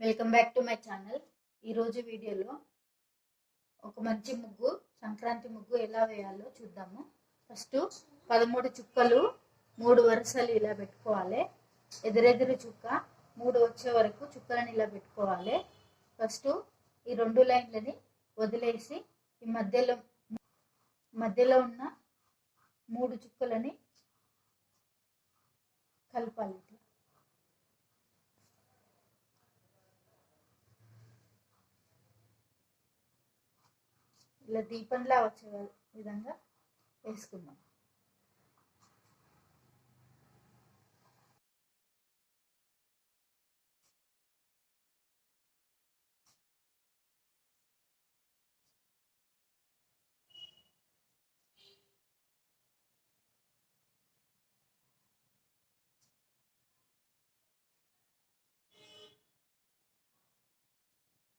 Welcome back to my channel. ఈరోజు వీడియోలో ఒక మంచి ముగ్గు సంక్రాంతి ముగ్గు ఎలా వేయాలో చూద్దాము. ఫస్ట్ పదమూడు చుక్కలు మూడు వరుసలు ఇలా పెట్టుకోవాలి. ఎదురెదురు చుక్క మూడు వచ్చే వరకు చుక్కలను ఇలా పెట్టుకోవాలి. ఫస్ట్ ఈ రెండు లైన్లని వదిలేసి ఈ మధ్యలో మధ్యలో ఉన్న మూడు చుక్కలని కలపాలి. ఇలా దీపంలా వచ్చే విధంగా వేసుకుందాం.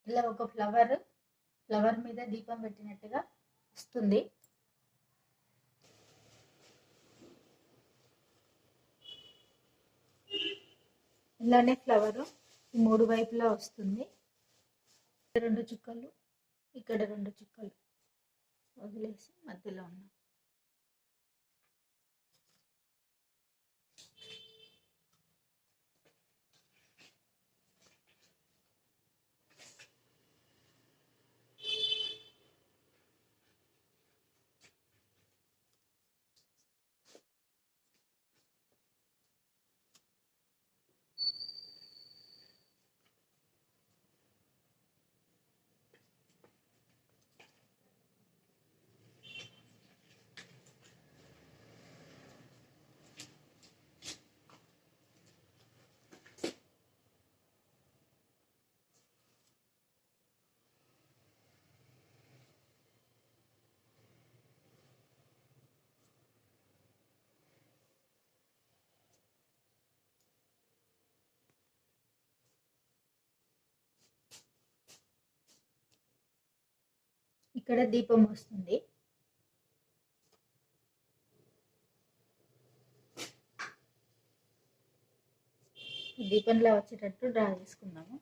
ఇలా ఒక ఫ్లవర్ ఫ్లవర్ మీద దీపం పెట్టినట్టుగా వస్తుంది. ఇలానే ఫ్లవరు మూడు వైపులా వస్తుంది. రెండు చుక్కలు ఇక్కడ రెండు చుక్కలు వదిలేసి మధ్యలో ఉన్నాం. ఇక్కడ దీపం వస్తుంది. దీపంలా వచ్చేటట్టు డ్రా చేసుకుందాము.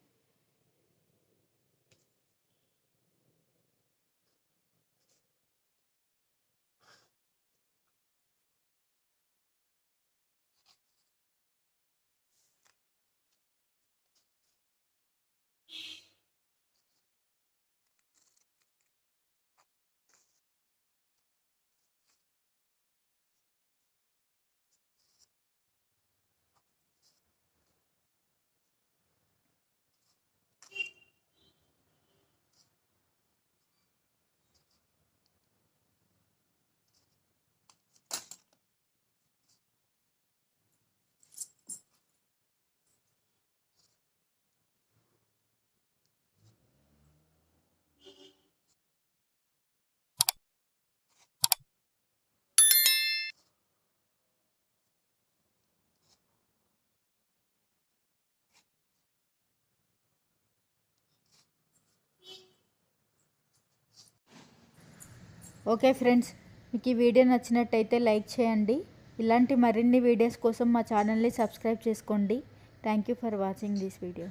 ఓకే ఫ్రెండ్స్ మీకు ఈ వీడియో నచ్చినట్టయితే లైక్ చేయండి. ఇలాంటి మరిన్ని వీడియోస్ కోసం మా ఛానల్ని సబ్స్క్రైబ్ చేసుకోండి. Thank you for watching this video.